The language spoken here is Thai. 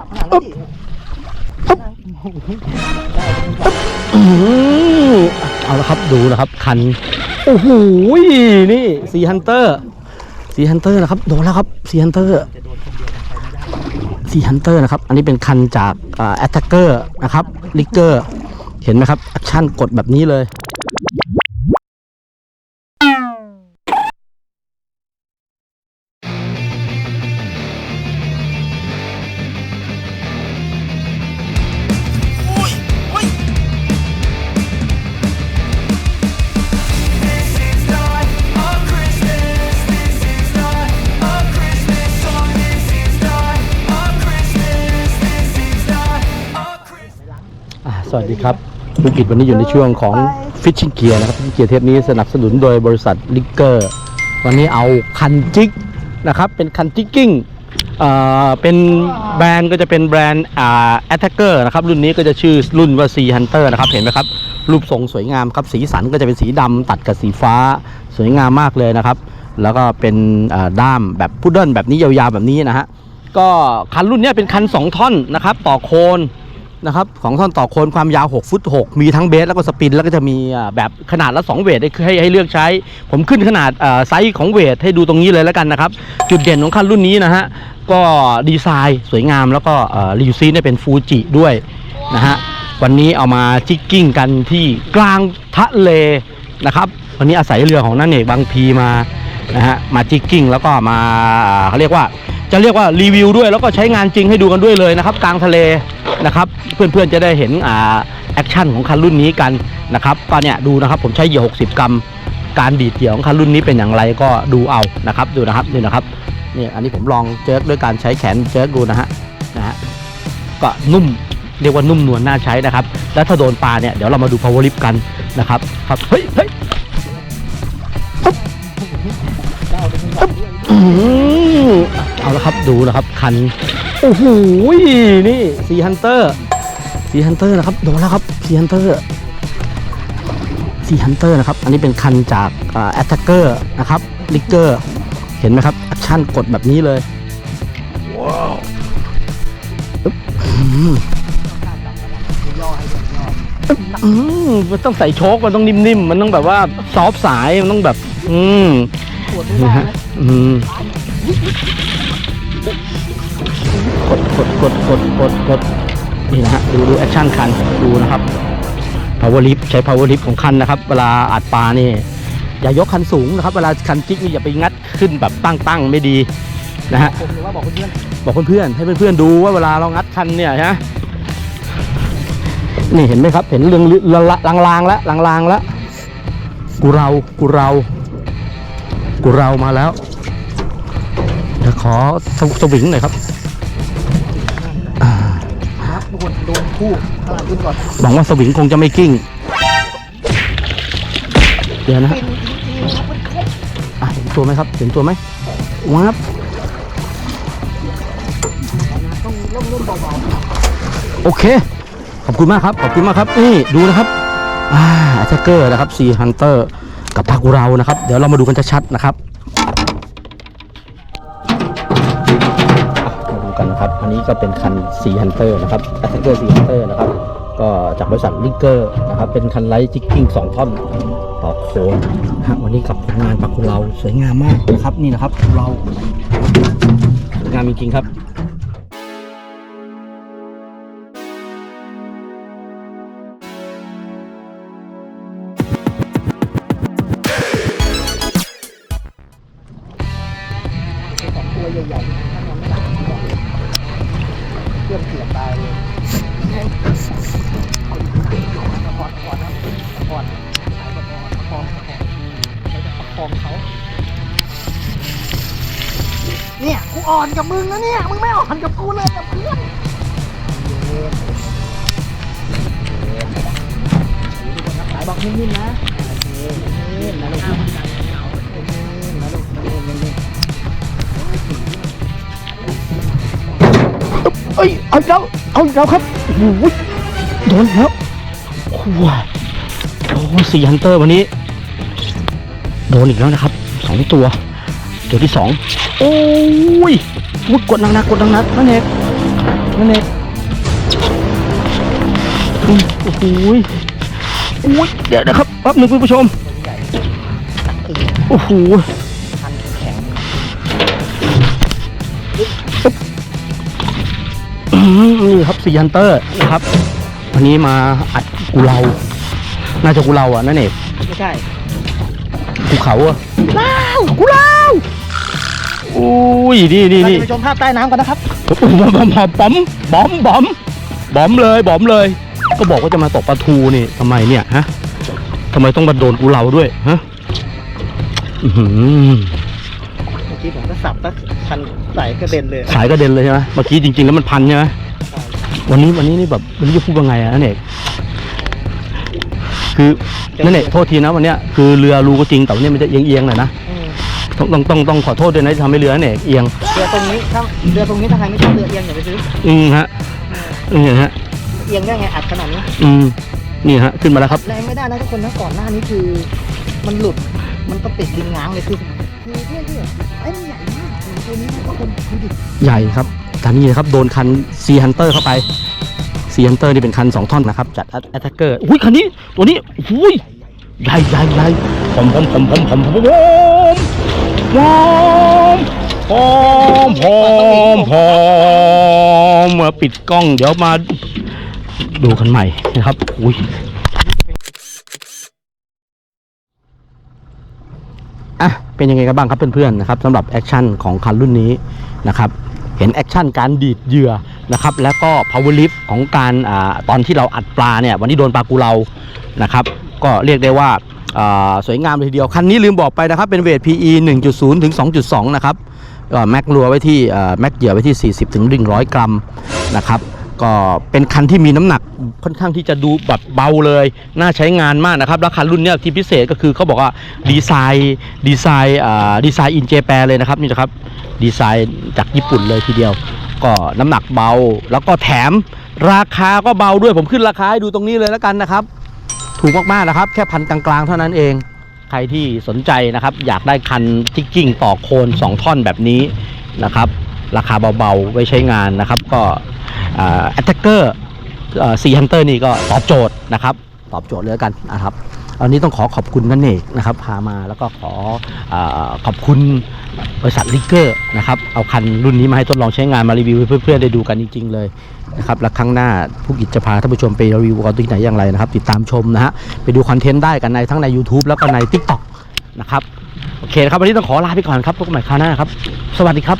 สับขนาดนั้นดิเอาละครับดูนะครับคัน โอ้โหนี่ซีฮันเตอร์ซีฮันเตอร์นะครับโดนแล้วครับซีฮันเตอร์ซีฮันเตอร์นะครับ อันนี้เป็นคันจากแอตแทกเกอร์นะครับลิกเกอร์เห็นไหมครับแอคชั่นกดแบบนี้เลย อ่าสวัสดีครับธุรกิจวันนี้อยู่ในช่วงของ Fishing Gear นะครับ Fishing Gear เทปนี้สนับสนุนโดยบริษัทลิกเกอร์ วันนี้เอาคันจิกนะครับ เป็นคันจิกกิ้งเอ่อเป็นแบรนด์ก็จะเป็นแบรนด์อ่า Attacker นะครับ รุ่นนี้ก็จะชื่อรุ่นว่า C Hunter นะครับ เห็นไหมครับ รูปทรงสวยงามครับ สีสันก็จะเป็นสีดำตัดกับสีฟ้าสวยงามมากเลยนะครับ แล้วก็เป็นอ่าด้ามแบบพุดเดิ้ลแบบนี้ยาวๆแบบนี้นะฮะ ก็คันรุ่นเนี้ยเป็นคัน 2 ท่อนนะครับ ต่อโคน นะครับของท่อนต่อโคนความยาว 6 ฟุต 6 มีทั้งเบสแล้วก็สปิน แล้วก็จะมีอ่าแบบขนาดละ 2 เวทให้ให้ให้เลือกใช้ ผมขึ้นขนาดอ่าไซส์ของเวทให้ดูตรงนี้เลยแล้วกันนะครับ จุดเด่นของคันรุ่นนี้นะฮะ ก็ดีไซน์สวยงามแล้วก็รีวิวซีเนี่ยเป็นฟูจิด้วยนะฮะ วันนี้เอามาจิกกิ้งกันที่กลางทะเลนะครับ วันนี้อาศัยเรือของนั่นเอกบางพีมานะฮะมาจิกกิ้งแล้วก็มาอ่าเขาเรียกว่า จะเรียกว่ารีวิวด้วย แล้วก็ใช้งานจริงให้ดูกันด้วยเลยนะครับ กลางทะเลนะครับ เพื่อนๆจะได้เห็นอ่าแอคชั่นของคันรุ่นนี้กันนะครับก็เนี่ยดูนะครับผมใช้เหยื่อ60 กรัม การดีดเหยื่อของคันรุ่นนี้เป็นอย่างไรก็ดูเอานะครับ ดูนะครับนี่นะครับนี่อันนี้ผมลองเจิร์กด้วยการใช้แขนเจิร์กดูนะฮะนะฮะก็นุ่มเรียกว่านุ่มนวลน่าใช้นะครับ แล้วถ้าโดนปลาเนี่ยเดี๋ยวเรามาดู power lift กันนะครับครับเฮ้ยเฮ้ยปึ๊บปึ๊บอื้อหือ เอาละครับดูนะครับคันโอ้โหนี่ซีฮันเตอร์ซีฮันเตอร์นะครับโดนแล้วครับซีฮันเตอร์ซีฮันเตอร์นะครับอันนี้เป็นคันจากแอตแทกเกอร์นะครับลิกเกอร์เห็นไหมครับแอคชั่นกดแบบนี้เลยว้าวปึ๊บอื้อหืออืมมันต้องใส่โชคมันต้องนิ่มๆ มันต้องแบบว่าซอฟต์สาย มันต้องแบบ อืมปวดไม่ได้นะอืม กดกดกดกดกดกดนี่นะฮะดูดูแอคชั่นคันดูนะครับ power lift ใช้ power lift ของคันนะครับ เวลาอัดปลานี่อย่ายกคันสูงนะครับ เวลาคันจิกนี่อย่าไปงัดขึ้นแบบตั้งๆไม่ดีนะฮะผมหรือว่าบอกเพื่อนบอกเพื่อนๆให้เพื่อนๆดูว่าเวลาเรางัดคันเนี่ยนะนี่เห็นไหมครับ เห็นเรื่องลางลางๆแล้วลางๆแล้วกูเรากูเรากูเรามาแล้ว ขอสวสวิงหน่อยครับอ่าๆครับทุกคนโดนคู่ขนาดขึ้นก่อนหวังว่าสวิงคงจะไม่กิ้ง เดี๋ยวนะฮะอะเห็นตัวไหมครับ เห็นตัวไหมวับต้องเริ่มเริ่มเบาโอเค ขอบคุณมากครับ ขอบคุณมากครับ นี่ดูนะครับ อ่าแอตเกอร์นะครับซีฮันเตอร์กับพากุเรานะครับ เดี๋ยวเรามาดูกันชัดๆนะครับ กันนะครับ อันนี้ก็เป็นคันซีฮันเตอร์นะครับแอตเกอร์ซีฮันเตอร์นะครับ ก็จากบริษัทลิงเกอร์นะครับ เป็นคันไลท์จิกกิ้งสองท่อนต่อโคนฮะวันนี้กับผลงานปักุณเราสวยงามมากนะครับ นี่นะครับเรางามจริงๆครับ นเสียบตายเลยประคองประคองนะประคองสายประคองประคองประคองเราจะประคองเขา เนี่ยกูอ่อนกับมึงนะเนี่ย มึงไม่อ่อนกับกูเลยกับเพื่อนสายบอกนิ่มๆนะโอเคนิ่มๆนะลูก อ้ยเอาอีกแล้วเอาอีกแล้วครับโอ้โหโดนอีกแล้วโอ้โหโอ้สี่ฮันเตอร์วันนี้ โดนอีกแล้วนะครับสองตัวตัวที่สองโอ้ยอุ๊ยกดนักกดหนักนั่นเองนั่นเองโอ้โหยอุ้ยเดี๋ยวนะครับแป๊บหนึงคุณผู้ชมโอ้โห นี่ครับซีฮันเตอร์นะครับวันนี้มาอัดกูเราน่าจะกูเราอะนั่นเองไม่ใช่ภูเขาอะกูเรากูเราอุ้ยนี่นี่เรานี่จะไปชมภาพใต้น้ำกันนะครับบอมบอมบอมบอมบอมบอมเลยบอมเลย ก็บอกว่าจะมาตกปลาทูนี่ทำไมเนี่ยฮะทำไมต้องมาโดนกูเราด้วยฮะอื้อหือเมื่อ กี้ผมก็สับตักคันใส่กระเด็นเลยสายกระเด็นเลยใช่ไหมเมื่อกี้จริงๆแล้วมันพันใช่ไหมวันนี้วันนี้นี่แบบวันนี้จะพูดว่าไงอะนั่นเอกคือนั่นเอกโทษทีนะวันเนี้ยคือเรือรูก็จริงแต่วันนี้มันจะเอียงๆหน่อยนะอืมต้องต้องต้องต้องขอโทษด้วยนะที่ทำให้เรือนั่นเอกเอียงเรือตรงนี้ถ้าเรือตรงนี้ถ้าใครไม่ชอบเรือเอียงอย่าไปซื้ออืมฮะอืมฮะเอียงได้ไงอัดขนาดนี้อืมนี่ฮะขึ้นมาแล้วครับแรงไม่ได้นะทุกคนนะก่อนหน้านี้คือ มันหลุดมันก็ติดดินง้างเลยคือ ใหญ่ครับฐานนี้ครับ โดนคันซีฮันเตอร์เข้าไปซีฮันเตอร์นี่เป็นคัน 2 ท่อนนะครับ จัดแอตแทกเกอร์อุ้ยคันนี้ ตัวนี้อุ้ยใหญ่ใหญ่ใหญ่ผมผมผมผมผมผมผมพร้อมพร้อมพร้อมมาปิดกล้องเดี๋ยวมาดูคันใหม่นะครับ อุ้ย อะเป็นยังไงกันบ้างครับเพื่อนๆนะครับสำหรับแอคชั่นของคันรุ่นนี้นะครับเห็นแอคชั่นการดีดเหยื่อนะครับแล้วก็ power lift ของการอาตอนที่เราอัดปลาเนี่ยวันนี้โดนปลากูเรานะครับก็เรียกได้ว่าอ่าสวยงามเลยทีเดียว คันนี้ลืมบอกไปนะครับ เป็นเวท PE 1.0 ถึง 2.2 นะครับแม็กรัวไว้ที่แม็กเหยื่อไว้ที่ 40 ถึง 100 กรัมนะครับ ก็เป็นคันที่มีน้ำหนักค่อนข้างที่จะดูแบบเบาเลย น่าใช้งานมากนะครับ แล้วคันรุ่นนี้ที่พิเศษก็คือเขาบอกว่าดีไซน์ดีไซน์อ่าดีไซน์อินเจแปเลยนะครับนี่นะครับดีไซน์จากญี่ปุ่นเลยทีเดียว ก็น้ำหนักเบา แล้วก็แถมราคาก็เบาด้วยผมขึ้นราคาให้ดูตรงนี้เลยแล้วกันนะครับ ถูกมากๆนะครับ แค่พันกลางๆเท่านั้นเองใครที่สนใจนะครับ อยากได้คันจิกกิ้งต่อโคน 2 ท่อนแบบนี้นะครับ ราคาเบาๆไว้ใช้งานนะครับ ก็ แอตแทกเกอร์ซีฮันเตอร์นี่ก็ตอบโจทย์นะครับ ตอบโจทย์เลยกันนะครับอันนี้ต้องขอขอบคุณนั่นเองนะครับ พามาแล้วก็ขออขอบคุณบริษัทลิเกอร์นะครับ เอาคันรุ่นนี้มาให้ทดลองใช้งานมารีวิวให้เพื่อนๆได้ดูกันจริงๆเลยนะครับและครั้งหน้าผู้กิจจะพาท่านผู้ชมไปรีวิวกันที่ไหนอย่างไรนะครับ ติดตามชมนะฮะไปดูคอนเทนต์ได้กันในทั้งใน YouTube แล้วก็ใน TikTok นะครับ โอเคนะครับ วันนี้ต้องขอลาไปก่อนครับพบกันใหม่คราวหน้าครับ สวัสดีครับ